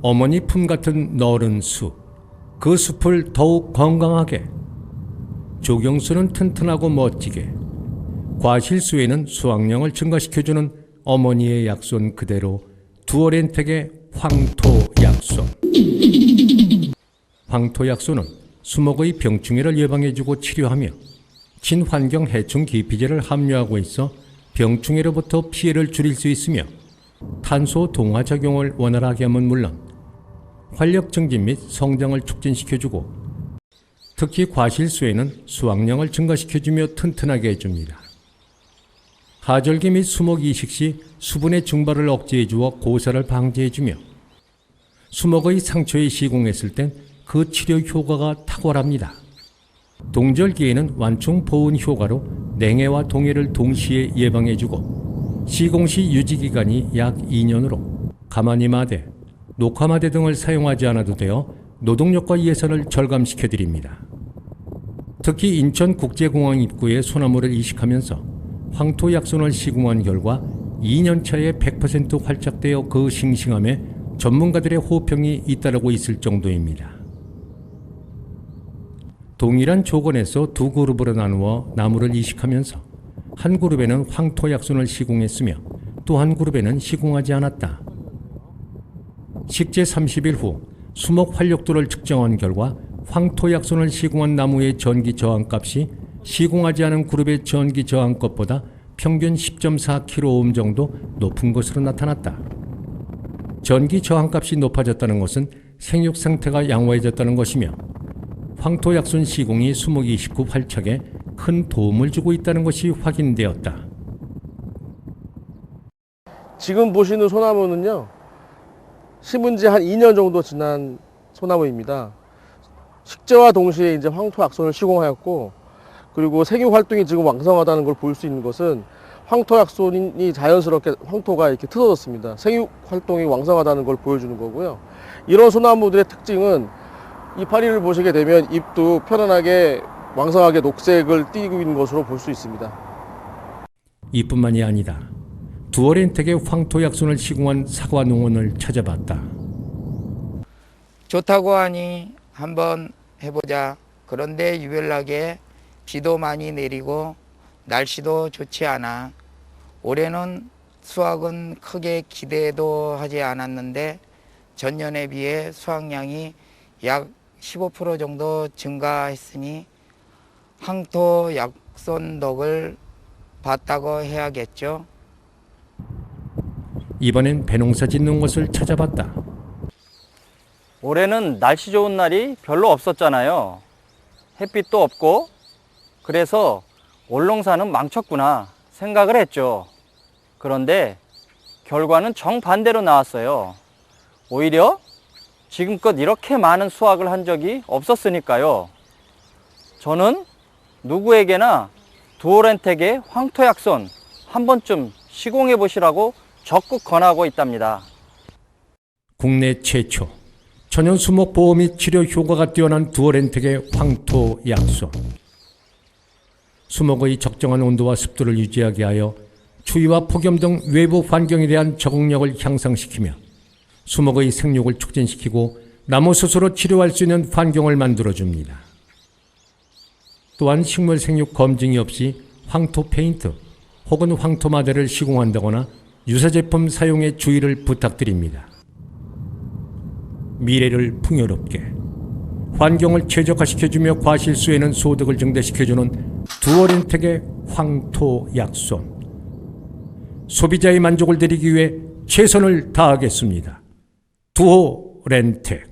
어머니 품 같은 너른 숲, 그 숲을 더욱 건강하게, 조경수는 튼튼하고 멋지게, 과실수에는 수확량을 증가시켜주는 어머니의 약손 그대로 두어렌텍의 황토 약손. 황토 약손은 수목의 병충해를 예방해주고 치료하며 친환경 해충 기피제를 함유하고 있어 병충해로부터 피해를 줄일 수 있으며 탄소 동화 작용을 원활하게 하면 물론 활력 증진 및 성장을 촉진시켜주고 특히 과실수에는 수확량을 증가시켜주며 튼튼하게 해줍니다. 하절기 및 수목 이식 시 수분의 증발을 억제해 주어 고사를 방지해 주며 수목의 상처에 시공했을 땐 그 치료 효과가 탁월합니다. 동절기에는 완충 보온 효과로 냉해와 동해를 동시에 예방해 주고 시공 시 유지 기간이 약 2년으로 가마니 마대, 녹화 마대 등을 사용하지 않아도 되어 노동력과 예산을 절감시켜 드립니다. 특히 인천국제공항 입구에 소나무를 이식하면서 황토 약손을 시공한 결과 2년 차에 100% 활착되어 그 싱싱함에 전문가들의 호평이 잇따르고 있을 정도입니다. 동일한 조건에서 두 그룹으로 나누어 나무를 이식하면서 한 그룹에는 황토 약손을 시공했으며 또 한 그룹에는 시공하지 않았다. 식재 30일 후 수목 활력도를 측정한 결과 황토 약손을 시공한 나무의 전기 저항값이 시공하지 않은 그룹의 전기 저항값보다 평균 10.4kΩ 정도 높은 것으로 나타났다. 전기 저항값이 높아졌다는 것은 생육 상태가 양호해졌다는 것이며 황토 약손 시공이 수목 이식 후 활착에 큰 도움을 주고 있다는 것이 확인되었다. 지금 보시는 소나무는요, 심은 지 한 2년 정도 지난 소나무입니다. 식재와 동시에 이제 황토 약손을 시공하였고, 그리고 생육 활동이 지금 왕성하다는 걸 볼 수 있는 것은 황토 약손이 자연스럽게 황토가 이렇게 틀어졌습니다. 생육 활동이 왕성하다는 걸 보여주는 거고요. 이런 소나무들의 특징은 이파리를 보시게 되면 잎도 편안하게 왕성하게 녹색을 띠고 있는 것으로 볼 수 있습니다. 이뿐만이 아니다. 두어렌텍의 황토 약손을 시공한 사과 농원을 찾아봤다. 좋다고 하니 한번 해보자. 그런데 유별나게 비도 많이 내리고 날씨도 좋지 않아. 올해는 수확은 크게 기대도 하지 않았는데 전년에 비해 수확량이 약 15% 정도 증가했으니 황토 약손 덕을 봤다고 해야겠죠. 이번엔 배농사 짓는 곳을 찾아봤다. 올해는 날씨 좋은 날이 별로 없었잖아요. 햇빛도 없고, 그래서 올농사는 망쳤구나 생각을 했죠. 그런데 결과는 정반대로 나왔어요. 오히려 지금껏 이렇게 많은 수확을 한 적이 없었으니까요. 저는 누구에게나 두오렌텍의 황토약손 한 번쯤 시공해 보시라고 적극 권하고 있답니다. 국내 최초 천연 수목 보호 및 치료 효과가 뛰어난 두어렌텍의 황토 약손. 수목의 적정한 온도와 습도를 유지하게 하여 추위와 폭염 등 외부 환경에 대한 적응력을 향상시키며 수목의 생육을 촉진시키고 나무 스스로 치료할 수 있는 환경을 만들어 줍니다. 또한 식물 생육 검증이 없이 황토 페인트 혹은 황토 마대를 시공한다거나 유사 제품 사용에 주의를 부탁드립니다. 미래를 풍요롭게 환경을 최적화시켜주며 과실수에는 소득을 증대시켜주는 두어렌텍의 황토 약손 소비자의 만족을 드리기 위해 최선을 다하겠습니다. 두호 렌텍